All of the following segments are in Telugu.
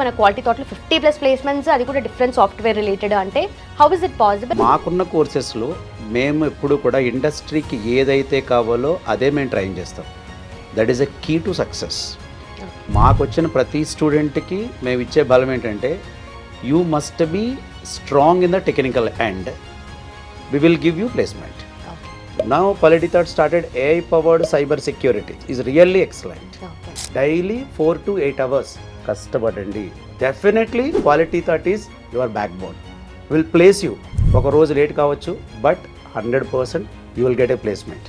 మన క్వాలిటీ థాట్లో ఫిఫ్టీ ప్లస్ ప్లేస్మెంట్స్ అది కూడా డిఫరెంట్ సాఫ్ట్వేర్ రిలేటెడ్ అంటే హౌ ఇస్ ఇట్ పాసిబుల్ మాకున్న కోర్సెస్లో మేము ఎప్పుడు కూడా ఇండస్ట్రీకి ఏదైతే కావాలో అదే మేము ట్రైన్ చేస్తాం. That is a key to success మాకు వచ్చిన ప్రతి స్టూడెంట్కి మేము ఇచ్చే బలం ఏంటంటే you must be strong in the technical end we will give you placement now Quality Thought started AI powered cyber security is really excellent daily four to eight hours కష్టపడండి. Definitely Quality Thought is your backbone will place you ఒక రోజు లేట్ కావచ్చు but hundred percent you will get a placement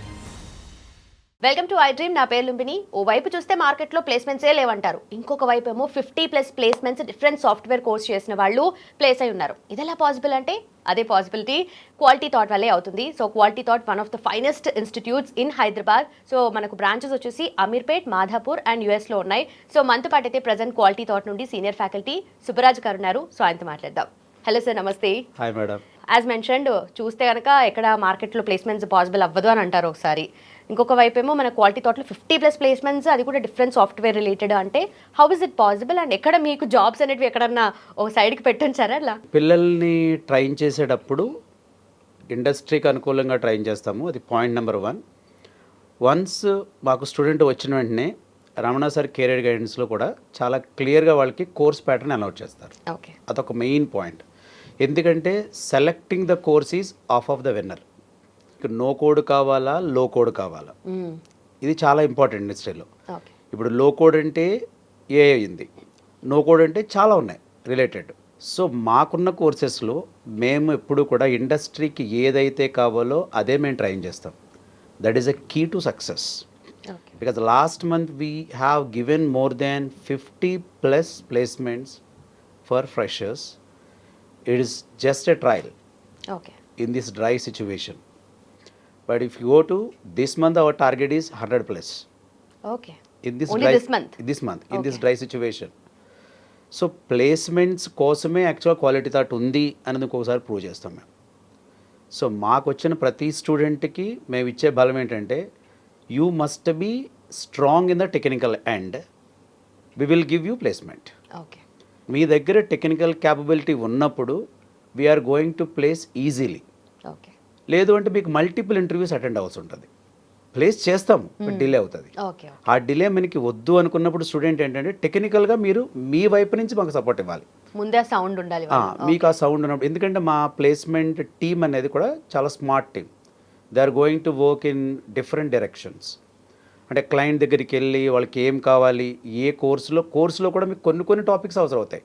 welcome to iDream. నా పేరు లుంబిని. ఓ వైపు చూస్తే మార్కెట్లో ప్లేస్మెంట్సే లేవంటారు. ఇంకొక వైపు ఏమో fifty plus placements different software course చేసిన వాళ్ళు ప్లేస్ అయి ఉన్నారు. ఇది ఎలా పాసిబుల్ అంటే? అదే పాసిబిలిటీ క్వాలిటీ థాట్ వల్లే అవుతుంది. So Quality Thought one of the finest institutes in Hyderabad. So మనకు బ్రాంచెస్ వచ్చేసి అమీర్పేట్ మాధాపూర్ అండ్ యుఎస్లో ఉన్నాయి. సో మనతో పాటు అయితే ప్రజెంట్ క్వాలిటీ థాట్ నుండి సీనియర్ ఫ్యాకల్టీ సుబ్బరాజ్ గారు ఉన్నారు. సో ఆయనతో మాట్లాడదాం. హలో సార్ నమస్తే. హాయ్ మేడం యాజ్ మెన్షన్డ్ చూస్తే కనుక ఎక్కడ మార్కెట్లో ప్లేస్మెంట్స్ పాసిబుల్ అవ్వదు అని అంటారు ఒకసారి. ఇంకొక వైపు ఏమో మన క్వాలిటీ థాట్లో ఫిఫ్టీ ప్లస్ ప్లేస్మెంట్స్ అది కూడా డిఫరెంట్ సాఫ్ట్వేర్ రిలేటెడ్. అంటే how is it possible and ఎక్కడ మీకు జాబ్స్ అనేవి ఎక్కడన్నా ఒక సైడ్కి పెట్టించారా అలా పిల్లల్ని ట్రైన్ చేసేటప్పుడు ఇండస్ట్రీకి అనుకూలంగా ట్రైన్ చేస్తాము. అది పాయింట్ నెంబర్ వన్ వన్స్ మాకు స్టూడెంట్ వచ్చిన వెంటనే రమణ సార్ కెరీర్ గైడెన్స్లో కూడా చాలా క్లియర్గా వాళ్ళకి కోర్స్ ప్యాటర్న్ అలౌట్ చేస్తారు. ఓకే అదొక మెయిన్ పాయింట్ ఎందుకంటే selecting the course is half of the winner no code కావాలా లో కోడ్ కావాలా? ఇది చాలా ఇంపార్టెంట్ ఇండస్ట్రీలో ఇప్పుడు లో కోడ్ అంటే ఏ అయింది నో కోడ్ అంటే చాలా ఉన్నాయి రిలేటెడ్. సో మాకున్న కోర్సెస్లో మేము ఎప్పుడు కూడా ఇండస్ట్రీకి ఏదైతే కావాలో అదే మేము ట్రైన్ చేస్తాం. That is a key to success because last month we have given more than fifty plus placements for freshers it is just a trial in this dry situation. But if you go to this month, our target is 100 plus. Okay In this Only dry, this month? This month, in this Okay. dry situation. So placements కోసమే యాక్చువల్ క్వాలిటీ థాట్ ఉంది అనేది ఇంకొకసారి ప్రూవ్ చేస్తాం మేము సో మాకు వచ్చిన ప్రతి స్టూడెంట్కి మేము ఇచ్చే బలం ఏంటంటే you must be strong in the technical end we will give you placement okay మీ దగ్గర టెక్నికల్ క్యాపబిలిటీ ఉన్నప్పుడు we are going to place easily okay లేదు అంటే మీకు మల్టిపుల్ ఇంటర్వ్యూస్ అటెండ్ అవ్వాల్సి ఉంటుంది. ప్లేస్ చేస్తాము డిలే అవుతుంది. ఓకే ఆ డిలే మనకి వద్దు అనుకున్నప్పుడు స్టూడెంట్ ఏంటంటే టెక్నికల్గా మీరు మీ వైపు నుంచి మాకు సపోర్ట్ ఇవ్వాలి. ముందే సౌండ్ ఉండాలి మీకు ఆ సౌండ్ ఉన్నప్పుడు. ఎందుకంటే మా ప్లేస్మెంట్ టీమ్ అనేది కూడా చాలా smart team they are going to work in different directions అంటే క్లయింట్ దగ్గరికి వెళ్ళి వాళ్ళకి ఏం కావాలి ఏ కోర్సులో కోర్సులో కూడా మీకు కొన్ని కొన్ని టాపిక్స్ అవసరం అవుతాయి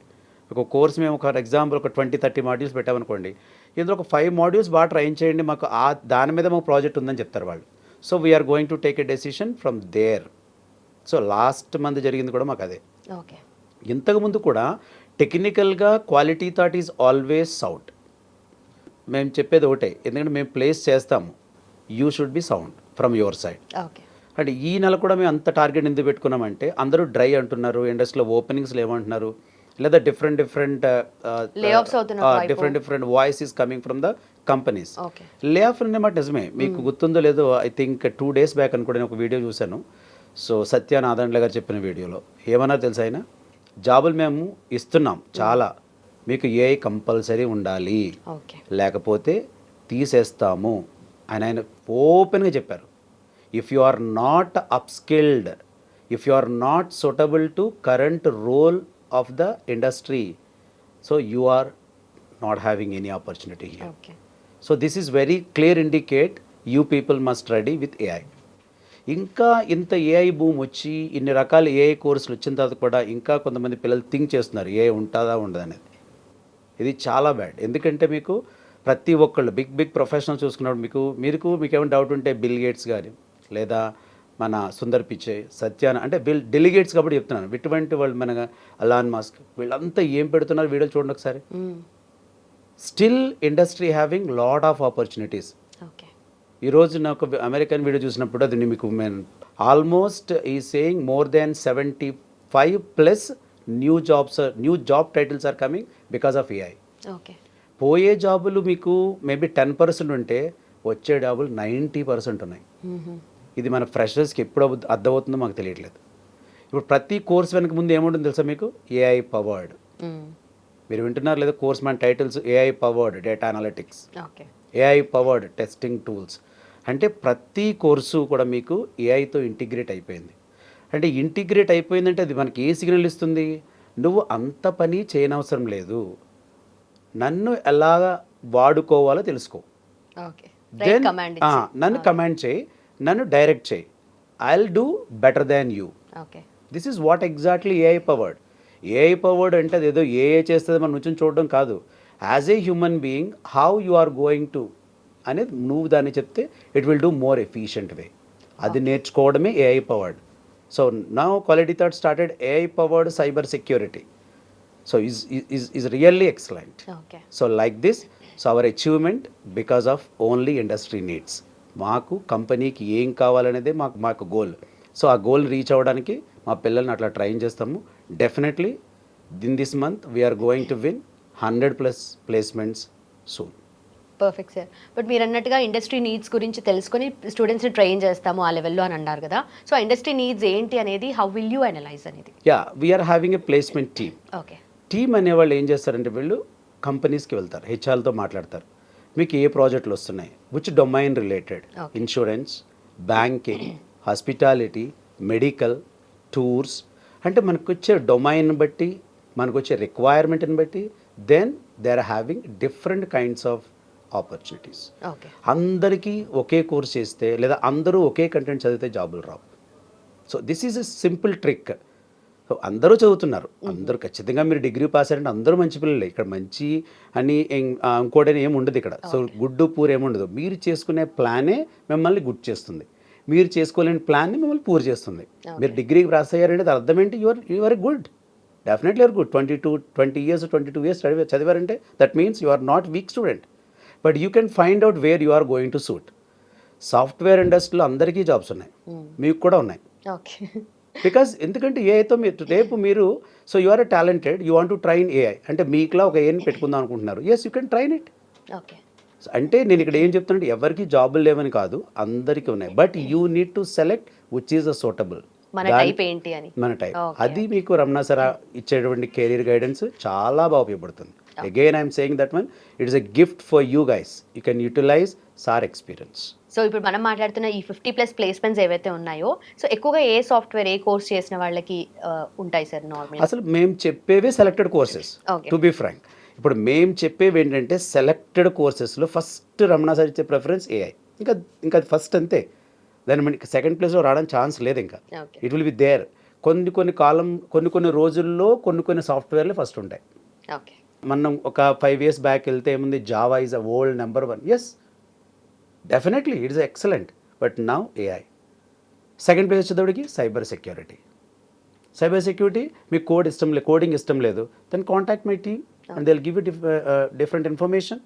ఒక కోర్స్ మేము ఒక ఎగ్జాంపుల్ ఒక ట్వంటీ థర్టీ మాడ్యూల్స్ పెట్టామనుకోండి ఇందులో ఒక ఫైవ్ మాడ్యూల్స్ బాగా ట్రైన్ చేయండి మాకు ఆ దాని మీద మాకు ప్రాజెక్ట్ ఉందని చెప్తారు వాళ్ళు. So we are going to take a decision from there so last month జరిగింది కూడా మాకు అదే. ఓకే. ఇంతకుముందు కూడా టెక్నికల్గా Quality Thought is always sound మేము చెప్పేది ఒకటే ఎందుకంటే మేము ప్లేస్ చేస్తాము. You should be sound from your side okay. అంటే ఈ నెల కూడా మేము అంత టార్గెట్ ఎందుకు పెట్టుకున్నామంటే అందరూ డ్రై అంటున్నారు ఇండస్ట్రీలో ఓపెనింగ్స్ లేవంటున్నారు. లేదా different different. Different different voice is coming from the companies lay off అనే మాట నిజమే. మీకు గుర్తుందో లేదో I think two days back అనుకుంటే నేను ఒక వీడియో చూశాను. సో సత్య నాదండ్ల గారు చెప్పిన వీడియోలో. ఏమన్నా తెలుసా ఆయన? జాబులు మేము ఇస్తున్నాం చాలా. మీకు ఏ కంపల్సరీ ఉండాలి. లేకపోతే తీసేస్తాము అని ఆయన ఓపెన్గా చెప్పారు. If you are not upskilled if you are not suitable to current role of the industry so you are not having any opportunity here okay so this is very clear indicate you people must ready with AI ఇంకా ఇంత ఏఐ భూమి వచ్చి ఇన్ని రకాల ఏఐ కోర్సులు వచ్చిన తర్వాత కూడా ఇంకా కొంతమంది పిల్లలు థింక్ చేస్తున్నారు ఏ ఉంటుందా ఉండదు అనేది. ఇది చాలా బ్యాడ్ ఎందుకంటే మీకు ప్రతి ఒక్కళ్ళు బిగ్ బిగ్ ప్రొఫెషనల్ చూసుకున్నప్పుడు మీకు మీకు మీకు ఏమైనా డౌట్ ఉంటే బిల్ గేట్స్ కానీ లేదా మన సుందర్ పిచ్చే సత్యాన అంటే బిల్ డెలిగేట్స్ కాబట్టి చెప్తున్నాను. ఇటువంటి వాళ్ళు మన అలాన్ మాస్క్ వీళ్ళంతా ఏం పెడుతున్నారు వీడియోలు చూడండి ఒకసారి. Still industry having lot of opportunities ఈరోజు నాకు అమెరికన్ వీడియో చూసినప్పుడు అది మీకు మేము ఆల్మోస్ట్ ఈ saying more than seventy five plus new jobs new job titles are coming because of AI okay. పోయే జాబులు మీకు మేబీ టెన్ పర్సెంట్ ఉంటే వచ్చే జాబులు నైంటీ పర్సెంట్ ఉన్నాయి. ఇది మన ఫ్రెషర్స్కి ఎప్పుడు అర్థమవుతుందో మాకు తెలియట్లేదు. ఇప్పుడు ప్రతి కోర్స్ వెనక ముందు ఏముంటుంది తెలుసా మీకు? AI powered. మీరు వింటున్నారు లేదా కోర్స్ మన titles AI powered data analytics AI powered testing tools అంటే ప్రతి కోర్సు కూడా మీకు ఏఐతో ఇంటిగ్రేట్ అయిపోయింది. అంటే ఇంటిగ్రేట్ అయిపోయిందంటే అది మనకి ఏ సిగ్నల్ ఇస్తుంది? నువ్వు అంత పని చేయనవసరం లేదు. నన్ను ఎలాగా వాడుకోవాలో తెలుసుకో. నన్ను కమాండ్ చేయి. నన్ను డైరెక్ట్ చేయి. I do better than you okay. This is what exactly AI powered AI powered అంటే అది ఏదో ఏఐ చేస్తుంది మనం నుంచి చూడడం కాదు. As a human being how you are going to అనేది నువ్వు దాన్ని చెప్తే it will do more efficient way అది నేర్చుకోవడమే ఏఐ పవర్డ్ సో నా Quality Thought started AI powered cyber security so is is is really excellent okay so like this so our achievement because of only industry needs మాకు కంపెనీకి ఏం కావాలనేదే మాకు మాకు గోల్ సో ఆ గోల్ రీచ్ అవ్వడానికి మా పిల్లల్ని అట్లా ట్రైన్ చేస్తాము. Definitely then this month we are going to win hundred plus placements soon perfect sir but మీరు అన్నట్టుగా ఇండస్ట్రీ నీడ్స్ గురించి తెలుసుకొని స్టూడెంట్స్ని ట్రైన్ చేస్తాము ఆ లెవెల్లో అని అన్నారు కదా. సో ఇండస్ట్రీ నీడ్స్ ఏంటి అనేది హౌ విల్ యూ అనలైజ్ అనేది? Yeah we are having a placement team okay team అనేవాళ్ళు ఏం చేస్తారంటే వీళ్ళు కంపెనీస్కి వెళ్తారు హెచ్ఆర్లతో మాట్లాడతారు. మీకు ఏ ప్రాజెక్టులు వస్తున్నాయి? Which domain related. Insurance banking hospitality medical tours అంటే మనకు వచ్చే డొమైన్ బట్టి మనకు వచ్చే రిక్వైర్మెంట్ని బట్టి then they are having different kinds of opportunities okay అందరికీ ఒకే కోర్స్ చేస్తే లేదా అందరూ ఒకే కంటెంట్ చదివితే జాబులు రావు. So this is a simple trick so అందరూ చదువుతున్నారు. అందరూ ఖచ్చితంగా మీరు డిగ్రీ పాస్ అయ్యారంటే అందరూ మంచి పిల్లలే. ఇక్కడ మంచి అని ఇంకోటని ఏమి ఉండదు ఇక్కడ. సో గుడ్డు పూర్ ఏముండదు మీరు చేసుకునే ప్లానే మిమ్మల్ని గుడ్ చేస్తుంది. మీరు చేసుకోలేని ప్లాన్ని మిమ్మల్ని పూర్ చేస్తుంది. మీరు డిగ్రీకి పాస్ అయ్యారంటే దాని అర్థం ఏంటి? You're you're good. Definitely you're good twenty two twenty years twenty two years చదివే చదివారంటే that means you are not weak student but you can find out where you are going to suit software ఇండస్ట్రీలో అందరికీ జాబ్స్ ఉన్నాయి. మీకు కూడా ఉన్నాయి. ఓకే బికాజ్ ఎందుకంటే ఏఐతో మీరు రేపు మీరు so you are a talented you want to train AI అంటే మీకులా ఒక ఏని పెట్టుకుందాం అనుకుంటున్నారు. Yes you can train it అంటే నేను ఇక్కడ ఏం చెప్తానంటే ఎవరికి జాబులు లేవని కాదు అందరికీ ఉన్నాయి. But you need to select which is a suitable మన టైప్ ఏంటి అని. మన టైప్ Okay. అది మీకు రమణ సర ఇచ్చేటువంటి కెరీర్ గైడెన్స్ చాలా బాగా ఉపయోగపడుతుంది. Again I'm saying that one it is a gift for you guys you can utilize sir experience so ఇప్పుడు మనం మాట్లాడుతున్న ఈ ఫిఫ్టీ ప్లస్ ప్లేస్మెంట్స్ ఏవైతే ఉన్నాయో సో ఎక్కువగా ఏ సాఫ్ట్వేర్ ఏ కోర్స్ చేసిన వాళ్ళకి ఉంటాయి సార్ నార్మల్ అసలు మేము చెప్పేవే selected courses. To be frank ఇప్పుడు మేము చెప్పేవి ఏంటంటే సెలెక్టెడ్ కోర్సెస్లో ఫస్ట్ రమణ సార్ ఇచ్చే ప్రిఫరెన్స్ ఏఐ ఇంకా ఇంకా ఫస్ట్ అంతే. దాని మనకి సెకండ్ ప్లేస్లో రావడానికి ఛాన్స్ లేదు ఇంకా. ఇట్ విల్ బి దేర్ కొన్ని కొన్ని కాలం కొన్ని కొన్ని రోజుల్లో కొన్ని కొన్ని సాఫ్ట్వేర్లు ఫస్ట్ ఉంటాయి. ఓకే మనం ఒక ఫైవ్ ఇయర్స్ బ్యాక్ వెళ్తే ఏముంది? Java is a old number one yes definitely it's excellent but now AI second place వచ్చేటప్పటికి సైబర్ సెక్యూరిటీ సైబర్ సెక్యూరిటీ మీకు కోడ్ ఇష్టం లేదు కోడింగ్ ఇష్టం లేదు. Then contact my team and they'll give it different information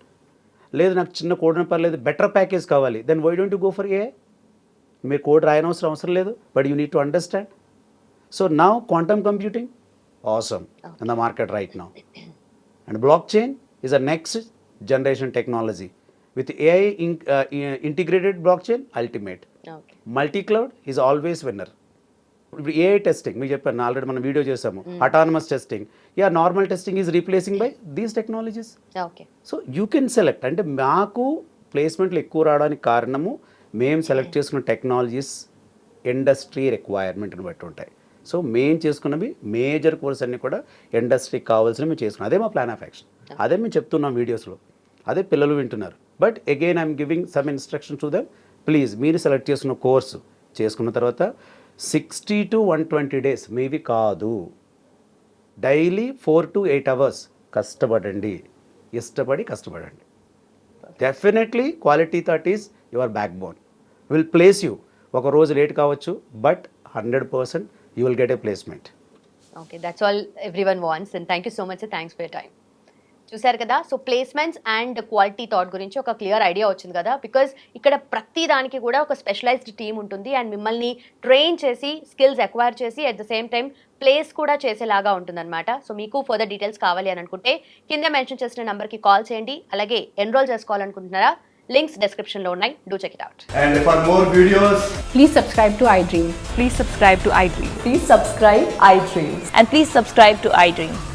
లేదు నాకు చిన్న కోడ్ పర్లేదు బెటర్ ప్యాకేజ్ కావాలి. Then why don't you go for AI మీరు కోడ్ రాయనవసరం అవసరం లేదు. But you need to understand so నా quantum computing awesome in the market right now and blockchain is a next generation technology With AI in- uh, integrated blockchain, ultimate. Okay multi cloud is always winner ఇప్పుడు ఏఐ టెస్టింగ్ మీకు చెప్పాను ఆల్రెడీ మనం వీడియో చేసాము autonomous testing yeah normal testing is replacing by these technologies so you can select అంటే మాకు ప్లేస్మెంట్లు ఎక్కువ రావడానికి కారణము మేము సెలెక్ట్ చేసుకున్న టెక్నాలజీస్ ఇండస్ట్రీ రిక్వైర్మెంట్ని బట్టి ఉంటాయి. సో మేము చేసుకున్నవి మేజర్ కోర్స్ అన్ని కూడా ఇండస్ట్రీకి కావాల్సినవి మేము చేసుకున్నాం. అదే మా ప్లాన్ ఆఫ్ యాక్షన్ అదే మేము చెప్తున్నాం వీడియోస్లో అదే పిల్లలు వింటున్నారు. But again I'm giving some instruction to them please మీరు సెలెక్ట్ చేసుకున్న కోర్సు చేసుకున్న తర్వాత sixty to one twenty days maybe కాదు. Daily four to eight hours కష్టపడండి. ఇష్టపడి కష్టపడండి. Definitely quality thought is your backbone will place you ఒక రోజు లేట్ కావచ్చు but hundred percent you will get a placement okay that's all everyone once and thank you so much thanks for time చూశారు కదా so placements and quality thought గురించి ఒక క్లియర్ ఐడియా వచ్చింది కదా బికాజ్ ఇక్కడ ప్రతి దానికి కూడా ఒక స్పెషలైజ్డ్ టీమ్ ఉంటుంది అండ్ మిమ్మల్ని ట్రైన్ చేసి స్కిల్స్ ఎక్వైర్ చేసి at the same time place కూడా చేసేలాగా ఉంటుందన్నమాట సో మీకు ఫర్దర్ డీటెయిల్స్ కావాలి అని అనుకుంటే కింద మెన్షన్ చేసిన నెంబర్కి కాల్ చేయండి అలాగే ఎన్రోల్ చేసుకోవాలనుకుంటున్నారా లింక్స్ డిస్క్రిప్షన్లో ఉన్నాయి do check it out And for more videos, Please subscribe to iDream. Please subscribe to iDream. Please subscribe iDreams. And please subscribe to iDream.